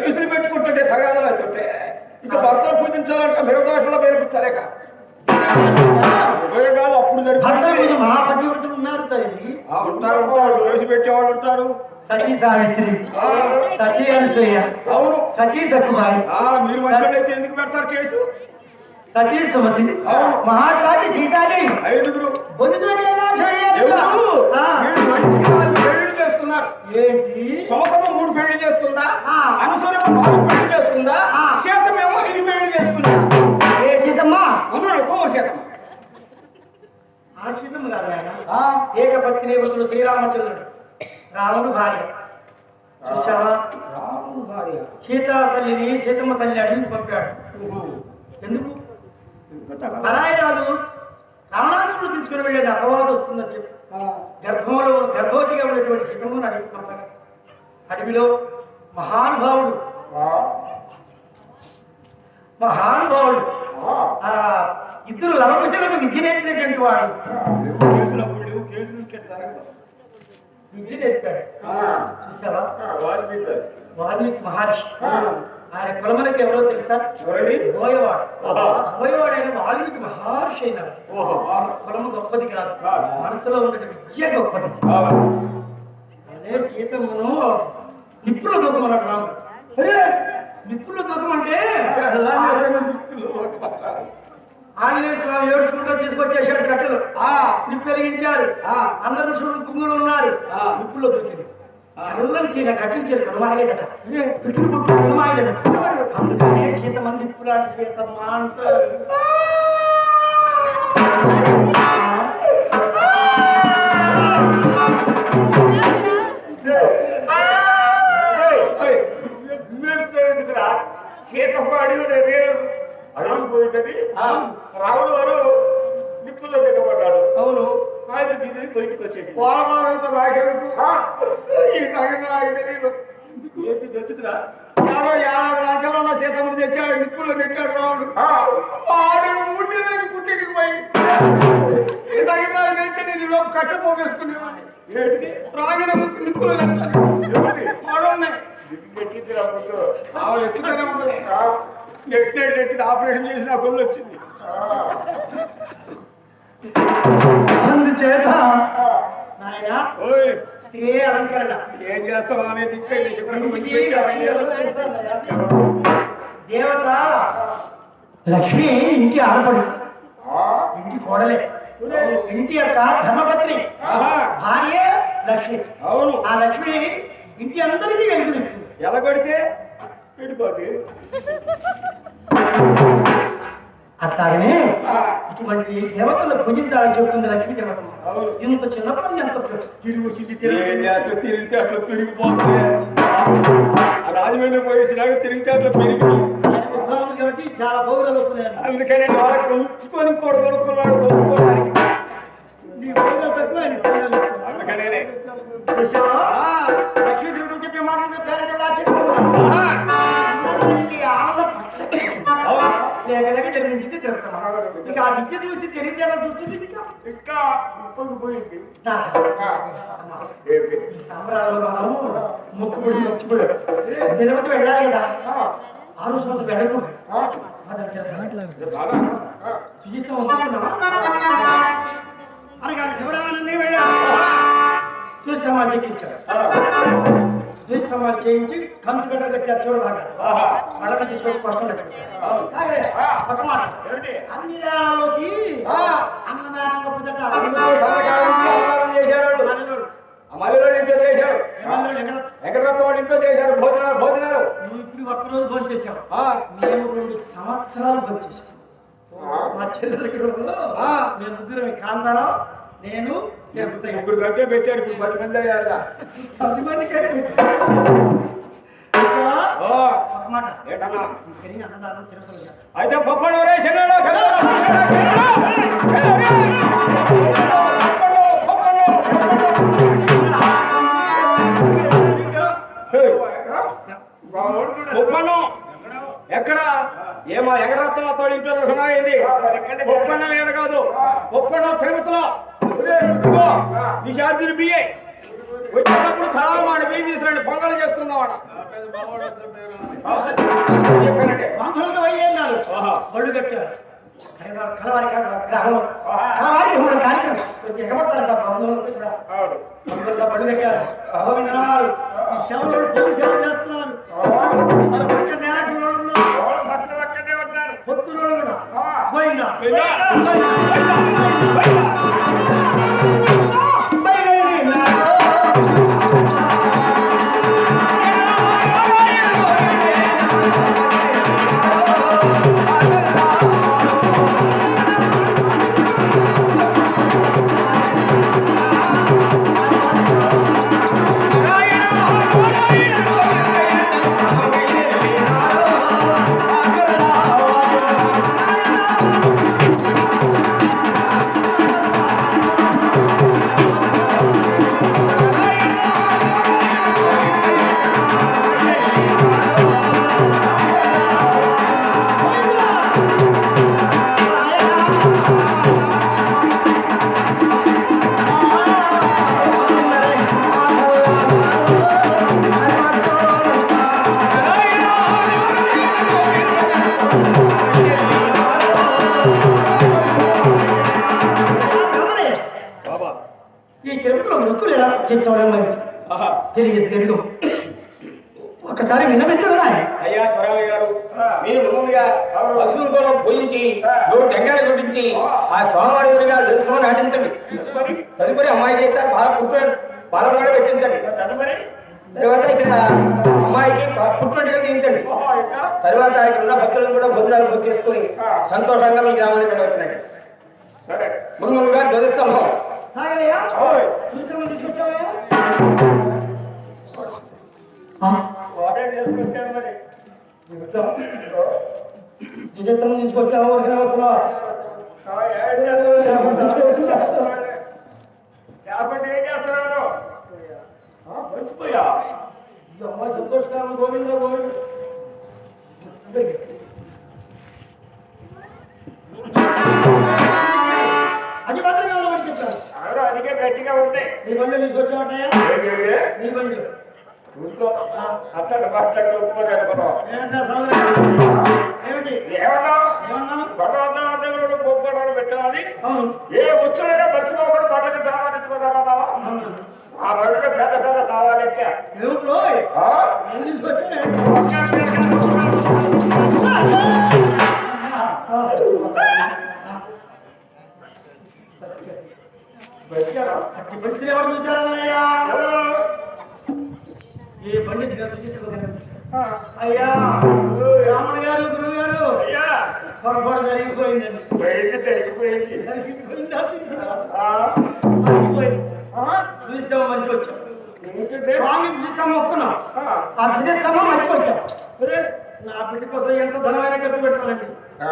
కేసులు పెట్టుకుంటుంటే తగాదాలు అవుతుంటే ఇంకా భర్తలు పూజించాలంటే విరోధాషుల పేరుపించాలేక ఉపయోగాలు అప్పుడు భర్త మహాపతివ్రతులు ఉన్నారు తల్లి. ఉంటారు ఉంటారు. కేసు పెట్టేవాళ్ళు ఉంటారు. సతీ సావిత్రి. సతీ అనసూయ. అవును. సతీ మీరు మంచి ఎందుకు పెడతారు కేసు? సతీ సుమతి. మహాసాటి సీతాదేవి. ఐదుగురు. బొందుతో ఏంటి? సంవత్సరం మూడు పెళ్ళి చేసుకుందా? ఆ. అనుసూయమ నాలుగు పెళ్ళి చేసుకుందా. సీతమేమో ఐదు పెళ్ళి చేసుకుందా? ఏ సీతమ్మ? ఉన్నాడు కోమ సీతమ్మ. ఆ సీతమ్మ కాదు ఆయన. ఏకపత్ని నేపథ్యులు శ్రీరామచంద్రుడు. రాముడు భార్య. చూసావా రాముడు భార్య. సీతా తల్లిని సీతమ్మ తల్లి అడిగి పంపాడు. ఎందుకు? పరాయరాలు రావణాసురుడు తీసుకుని వెళ్ళేది అపవాదం వస్తుందని చెప్పి. గర్భంలో గర్భవతిగా ఉన్నటువంటి సీతమ్మను అడిగి అడవిలో మహానుభావుడు. మహానుభావుడు. ఆ. ఇద్దరు లవకుశులకు విద్య నేర్పినటువంటి వాడు. కేసులు అప్పుడు లేవు, కేసులు. విద్య నేర్పాడు. చూసావా వాల్మీకి మహర్షి. ఆయన కులములకి ఎవరో తెలుసా ఎవరండి? బోయవాడు. బోయవాడు అయిన వాల్మీకి మహర్షి అయినాడు ఓహో. కులము గొప్పది కాదు మనసులో ఉన్న విద్య గొప్పది. అదే సీతమ్మను నిప్పుల దూకమన్నాడు రాముడు అరే నిప్పుల దూకమంటే ఆంజనేయ స్వామి ఏడుచుకుంటూ తీసుకొచ్చేసాడు కట్టెలు ఆ. నిప్పు వెలిగించారు ఆ. అందరు కుంగులు ఉన్నారు ఆ. నిప్పుల్లో దొరికింది కరువులను చీర కట్టెలు చీర కనుమాయలేదట పిట్టులు పుట్టు కనుమాయలేదట అందుకనే సీతమ్మ నిప్పు లాంటి సీతమ్మ సీతపాడి అడవి పోయిందని రాముడు వారు నిప్పుల్లో దిగబడ్డాడు అవును. ఆయన దిగి బయటకు వచ్చేది నాకెందుకు ఈ సంగతి నాకు తెలియదు ఏంటి యాభై యాభై తెచ్చాడు నిప్పుల్లో పెట్టాడు రాముడు. ఆడు ముట్టి పుట్టికి పోయి ఈ సంగతి నాకు తెలిసి నేను లోపు రాగిన నిప్పులు వాడున్నాయి ఉంటుంది ఎట్టినట్టు ఆపరేషన్ చేసి నా కొల్లు వచ్చింది స్త్రీ అలంకరణ? ఏం చేస్తావా? దేవత లక్ష్మి ఇంటి ఆడపడు. ఇంటి కోడలే. ఇంటి యొక్క ధర్మపత్ని. భార్య లక్ష్మి. అవును. ఆ లక్ష్మి ఇంటి అందరికీ వెలుగునిస్తుంది ఎలా కొడితే? అట్లాగనే ఇటువంటి దేవతలు పూజించాలని చెప్తుంది లక్ష్మి అవును. ఇంత చిన్నప్పుడు ఎంత తిరిగి వచ్చింది తిరిగితే అట్లా పెరిగిపోతుంది రాజమండ్రి పోయి వచ్చినాక తిరిగితే అట్లా పెరిగి ఆయన విద్వాంసులు కాబట్టి చాలా పౌరులు వస్తున్నాయి అందుకని వాళ్ళకి ఉంచుకొని కొనుక్కున్నాడు తెలుసుకోవడానికి పోయింది ఈ సంబరాలలో మనం ముక్కుబడి మర్చిపోయాం తిరుపతి వెళ్ళాలి కదా? ఆ. రోజు రోజు వెళ్ళకూడదు చూపిస్తాం అనుకుంటున్నావా? అనగా శివరామాన్ని వెళ్ళాలి. చూస్తామని చెప్పించాడు చూస్తామని చేయించి కంచు గడ్డ కట్టి చూడ మడక తీసుకొచ్చి కష్టం అన్ని దానాల్లోకి అన్నదానం వెంకటరత్నం ఇంట్లో చేశారు. భోజనాలు భోజనాలు. నువ్వు ఇప్పుడు ఒక్కరోజు భోజనం ఆ, మేము రెండు సంవత్సరాలు భోజనం చేసాం మా రోజు ఆ. మేము ముగ్గురం కాంతారావు నేను ముగ్గురు గంటే పెట్టారు ఇప్పుడు పది మంది అయ్యారుగా. పది చేద్దాం. అయితే పప్పడు ఉప్పన్నం ఎక్కడ? ఏమో ఇంట్లో అనుకున్నావు ఏంది ఉప్పన్నం ఏడ కాదు. ఉప్పన్నం తిరుపతిలో. ఈ శాంతిని బియ్యే. వచ్చేటప్పుడు తలా మాట బియ్యం పొంగల్ చేసుకుందాం ఆడ. బళ్ళు కట్టారు. గోవిందా. బయలుదేరినారు. ఒకసారి విన్నపించడు నాయ్ అయ్యా స్వరామయ్య గారు మీరు ముందుగా పశువుల కోసం పూజించి నువ్వు టెంకాయలు కొట్టించి ఆ. స్వామివారి ఎదురుగా తెలుసుకొని నటించండి. తదుపరి అమ్మాయి చేస్తే బాగా పుట్టు బాలవాడ పెట్టించండి. తర్వాత ఇక్కడ అమ్మాయికి పుట్టినట్టుగా తీయించండి. తర్వాత ఇక్కడ ఉన్న భక్తులను కూడా భోజనాలు బుక్ చేసుకుని సంతోషంగా మీ గ్రామానికి వచ్చినాయి ముందుగా ధ్వజస్తంభం సాగయ్యా పుస్తకం తీసుకొచ్చావయ్యా నిజత్వం తీసుకొచ్చావు? వస్తున్నావా అమ్మ సంతోషకాలం గోవింద గోవింద. అది ఉండమని చెప్పారు అందుకే గట్టిగా ఉంటాయి నీ బండి తీసుకొచ్చావటయ్యా నీ బండి అతను మాట్లాడి ఒప్పుకోదు అనుకున్నాం భగవంతుడు గొప్పవాడు పెట్టాలి. ఏ ఉత్సవైనా మర్చిపోకుండా పండుగ అవును. ఆ పండుగ పెద్ద పెద్ద? అట్టి పరిస్థితులు ఎవరు ఎవరు? ఈ పండిత్ గారు. అయ్యా రామణ గారు గురువు గారు అయ్యా, పొరపాటు జరిగిపోయిందండి. జరిగిపోయిందా. ఆ? పిలుస్తామో మంచిగా వచ్చాం ఏంటిది? స్వామి పిలుస్తాము ఒప్పుకున్నాం ఆ. ఆ పిలుస్తామో మంచిగా వచ్చాం ఒరే. నా బిడ్డ కోసం ఎంత ధనమైన ఖర్చు పెట్టాలండి ఆ.